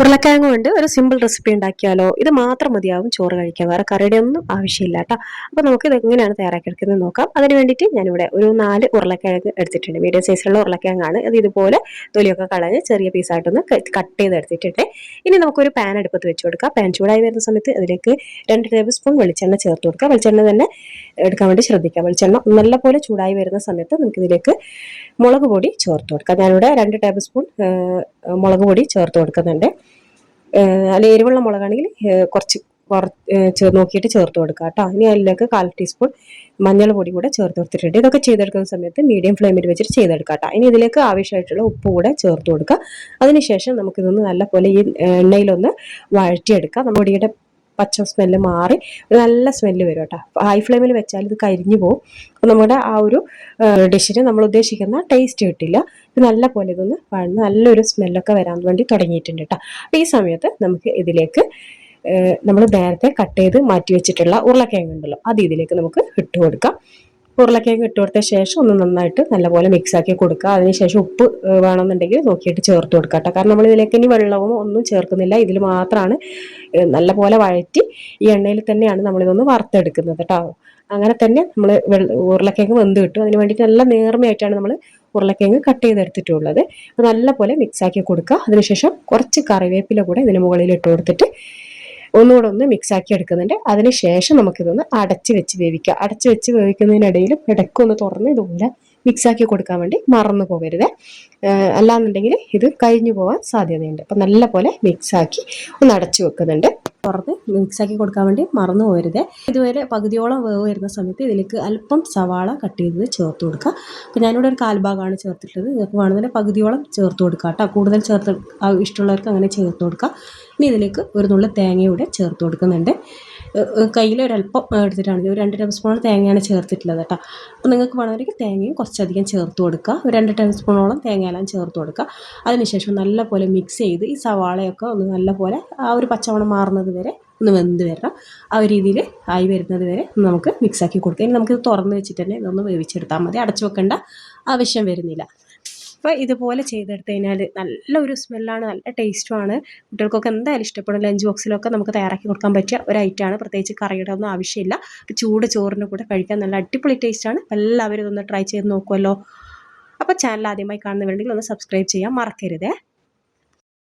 ഉരുളക്കിഴങ്ങ് കൊണ്ട് ഒരു സിമ്പിൾ റെസിപ്പി ഉണ്ടാക്കിയാലോ? ഇത് മാത്രം മതിയാവും ചോറ് കഴിക്കാൻ. വേറെ കറിയുടെ ഒന്നും ആവശ്യമില്ല കേട്ടോ. അപ്പോൾ നമുക്ക് ഇത് എങ്ങനെയാണ് തയ്യാറാക്കിയെടുക്കുന്നത് നോക്കാം. അതിന് വേണ്ടിയിട്ട് ഞാനിവിടെ ഒരു നാല് ഉരുളക്കിഴങ്ങ് എടുത്തിട്ടുണ്ട്. മീഡിയം സൈസിലുള്ള ഉരുളക്കിഴങ്ങാണ്. അത് ഇതുപോലെ തൊലിയൊക്കെ കളഞ്ഞ് ചെറിയ പീസായിട്ടൊന്ന് കട്ട് ചെയ്ത് എടുത്തിട്ടുണ്ട് ഇനി നമുക്കൊരു പാൻ അടുപ്പത്ത് വെച്ച് കൊടുക്കാം. പാൻ ചൂടായി വരുന്ന സമയത്ത് അതിലേക്ക് രണ്ട് ടേബിൾ സ്പൂൺ വെളിച്ചെണ്ണ ചേർത്ത് കൊടുക്കുക വെളിച്ചെണ്ണ തന്നെ എടുക്കാൻ വേണ്ടി ശ്രദ്ധിക്കാം. വെളിച്ചെണ്ണ നല്ലപോലെ ചൂടായി വരുന്ന സമയത്ത് നമുക്കിതിലേക്ക് മുളക് പൊടി ചേർത്ത് കൊടുക്കാം. ഞാനിവിടെ രണ്ട് ടേബിൾ സ്പൂൺ മുളക് പൊടി ചേർത്ത് കൊടുക്കുന്നുണ്ട്. അല്ല എരിവുള്ള മുളകാണെങ്കിൽ കുറച്ച് നോക്കിയിട്ട് ചേർത്ത് കൊടുക്കുക കേട്ടോ. ഇനി അതിലേക്ക് കാൽ ടീസ്പൂൺ മഞ്ഞൾ പൊടി കൂടെ ചേർത്ത് കൊടുത്തിട്ടുണ്ട്. ഇതൊക്കെ ചെയ്തെടുക്കുന്ന സമയത്ത് മീഡിയം ഫ്ലെയിമിൽ വെച്ചിട്ട് ചെയ്തെടുക്കാം കേട്ടോ. ഇനി ഇതിലേക്ക് ആവശ്യമായിട്ടുള്ള ഉപ്പ് കൂടെ ചേർത്ത് കൊടുക്കുക. അതിനുശേഷം നമുക്കിതൊന്ന് നല്ലപോലെ ഈ എണ്ണയിലൊന്ന് വഴറ്റിയെടുക്കാം നമ്മുടെ പച്ച സ്മെല്ല് മാറി ഒരു നല്ല സ്മെല്ല് വരും കേട്ടോ. ഹൈ ഫ്ലെയിമിൽ വെച്ചാൽ ഇത് കരിഞ്ഞു പോകും അപ്പോൾ നമ്മുടെ ആ ഒരു ഡിഷിന് നമ്മൾ ഉദ്ദേശിക്കുന്ന ടേസ്റ്റ് കിട്ടില്ല. ഇത് നല്ല പോലെ ഇതൊന്ന് വഴന്ന് നല്ലൊരു സ്മെല്ലൊക്കെ വരാൻ വേണ്ടി തുടങ്ങിയിട്ടുണ്ട് കേട്ടോ. അപ്പോൾ ഈ സമയത്ത് നമുക്ക് ഇതിലേക്ക് നമ്മൾ നേരത്തെ കട്ട് ചെയ്ത് മാറ്റി വെച്ചിട്ടുള്ള ഉരുളക്കിഴങ്ങ് ഉണ്ടല്ലോ അത് ഇതിലേക്ക് നമുക്ക് ഇട്ട് കൊടുക്കാം. ഉരുളക്കിഴങ്ങ് ഇട്ട് കൊടുത്ത ശേഷം ഒന്ന് നന്നായിട്ട് നല്ലപോലെ മിക്സ് ആക്കി കൊടുക്കുക. അതിനുശേഷം ഉപ്പ് വേണമെന്നുണ്ടെങ്കിൽ നോക്കിയിട്ട് ചേർത്ത് കൊടുക്കുക കേട്ടോ. കാരണം നമ്മൾ ഇതിലേക്ക് ഇനി വെള്ളവും ഒന്നും ചേർക്കുന്നില്ല. ഇതിൽ മാത്രമാണ് നല്ലപോലെ വഴറ്റി ഈ എണ്ണയിൽ തന്നെയാണ് നമ്മളിതൊന്ന് വറുത്തെടുക്കുന്നത് കേട്ടോ. അങ്ങനെ തന്നെ നമ്മൾ ഉരുളക്കിഴങ്ങ് വെന്ത് കിട്ടും. അതിന് വേണ്ടിയിട്ട് നല്ല നേർമയായിട്ടാണ് നമ്മൾ ഉരുളക്കിഴങ്ങ് കട്ട് ചെയ്തെടുത്തിട്ടുള്ളത്. അപ്പോൾ നല്ലപോലെ മിക്സ് ആക്കി കൊടുക്കുക. അതിനുശേഷം കുറച്ച് കറിവേപ്പില കൂടെ ഇതിന് മുകളിൽ ഇട്ട് കൊടുത്തിട്ട് ഒന്നുകൂടെ ഒന്ന് മിക്സ് ആക്കി എടുക്കുന്നുണ്ട് അതിനുശേഷം നമുക്കിതൊന്ന് അടച്ച് വെച്ച് വേവിക്കുക അടച്ച് വെച്ച് വേവിക്കുന്നതിനിടയിൽ ഇടയ്ക്കൊന്ന് തുറന്ന് ഇതുപോലെ മിക്സ് ആക്കി കൊടുക്കാൻ വേണ്ടി മറന്നു പോകരുത്. അല്ലാന്നുണ്ടെങ്കിൽ ഇത് കഴിഞ്ഞു പോകാൻ സാധ്യതയുണ്ട്. അപ്പം നല്ല പോലെ മിക്സാക്കി ഒന്ന് അടച്ചു വെക്കുന്നുണ്ട്. പുറത്ത് മിക്സാക്കി കൊടുക്കാൻ വേണ്ടി മറന്നു പോകരുത് ഇതുവരെ പകുതിയോളം വേവ് വരുന്ന സമയത്ത് ഇതിലേക്ക് അല്പം സവാള കട്ട് ചെയ്തത് ചേർത്ത് കൊടുക്കുക. അപ്പോൾ ഞാനിവിടെ ഒരു കാൽഭാഗമാണ് ചേർത്തിട്ടുള്ളത്. നിങ്ങൾക്ക് വേണമെങ്കിൽ പകുതിയോളം ചേർത്ത് കൊടുക്കുക കേട്ടോ. കൂടുതൽ ചേർത്ത് ഇഷ്ടമുള്ളവർക്ക് അങ്ങനെ ചേർത്ത് കൊടുക്കുക. ഇനി ഇതിലേക്ക് ഒരു നുള്ള തേങ്ങയൂടെ ചേർത്ത് കൊടുക്കുന്നുണ്ട്. കയ്യിൽ ഒരല്പം എടുത്തിട്ടാണ്. ഒരു രണ്ട് ടേബിൾ സ്പൂൺ തേങ്ങയാണ് ചേർത്തിട്ടുള്ളത് കേട്ടോ. അപ്പോൾ നിങ്ങൾക്ക് വേണമെങ്കിൽ തേങ്ങയും കുറച്ചധികം ചേർത്ത് കൊടുക്കുക ഒരു രണ്ട് ടേബിൾ സ്പൂണോളം തേങ്ങയെല്ലാം ചേർത്ത് കൊടുക്കുക അതിനുശേഷം നല്ലപോലെ മിക്സ് ചെയ്ത് ഈ സവാളയൊക്കെ ഒന്ന് നല്ലപോലെ ആ ഒരു പച്ചമണം മാറുന്നത് വരെ ഒന്ന് വെന്ത് വരണം. ആ ഒരു രീതിയിൽ ആയി വരുന്നത് വരെ നമുക്ക് മിക്സാക്കി കൊടുക്കുക ഇനി നമുക്കിത് തുറന്ന് വെച്ചിട്ട് തന്നെ ഇതൊന്ന് വേവിച്ചെടുത്താൽ മതി. അടച്ചു വെക്കേണ്ട ആവശ്യം വരുന്നില്ല. അപ്പോൾ ഇതുപോലെ ചെയ്തെടുത്ത് കഴിഞ്ഞാൽ നല്ലൊരു സ്മെല്ലാണ് നല്ല ടേസ്റ്റുമാണ്. കുട്ടികൾക്കൊക്കെ എന്തായാലും ഇഷ്ടപ്പെടും. ലഞ്ച് ബോക്സിലൊക്കെ നമുക്ക് തയ്യാറാക്കി കൊടുക്കാൻ പറ്റിയ ഒരു ഐറ്റമാണ്. പ്രത്യേകിച്ച് കറിയുടെ ഒന്നും ആവശ്യമില്ല. ചൂട് ചോറിന്റെ കൂടെ കഴിക്കാൻ നല്ല അടിപൊളി ടേസ്റ്റാണ്. എല്ലാവരും ഇതൊന്ന് ട്രൈ ചെയ്ത് നോക്കുമല്ലോ അപ്പോൾ ചാനൽ ആദ്യമായി കാണുന്നവരുണ്ടെങ്കിൽ ഒന്ന് സബ്സ്ക്രൈബ് ചെയ്യാൻ മറക്കരുതേ.